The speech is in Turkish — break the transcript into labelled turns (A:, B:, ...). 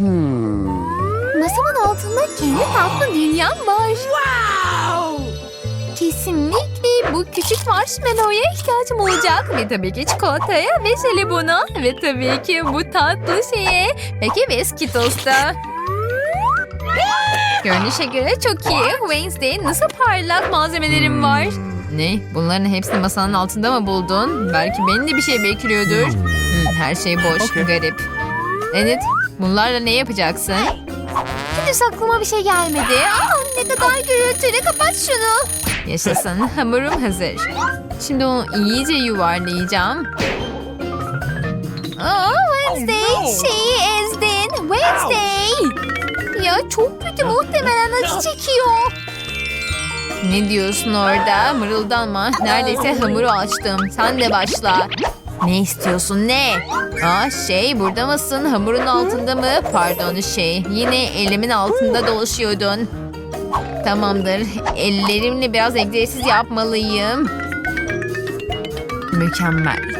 A: Masamın altında kendi tatlı dünyam var. Kesinlikle bu küçük marshmallow'ya ihtiyacım olacak. Ve tabii ki çikolataya ve jelibona. Ve tabii ki bu tatlı şeye. Peki ve Skittles'ta. Görünüşe göre çok iyi. Wednesday nasıl parlak malzemelerim var. Ne? Bunların hepsini masanın altında mı buldun? Belki beni de bir şey bekliyordur. Hmm, her şey boş. Garip. Enid, bunlarla ne yapacaksın? Henüz aklıma bir şey gelmedi. Aa, ne kadar gürültülü. Kapat şunu. Yaşasın. Hamurum hazır. Şimdi onu iyice yuvarlayacağım. Aa, Wednesday şeyi ezdin. Wednesday. Ya çok kötü muhtemelen acı çekiyor. Ne diyorsun orada? Mırıldanma. Neredeyse hamuru açtım. Sen de başla. Ne istiyorsun ne? Aa şey burada mısın? Hamurun altında mı? Pardon şey. Yine elimin altında dolaşıyordun. Tamamdır. Ellerimle biraz egzersiz yapmalıyım. Mükemmel.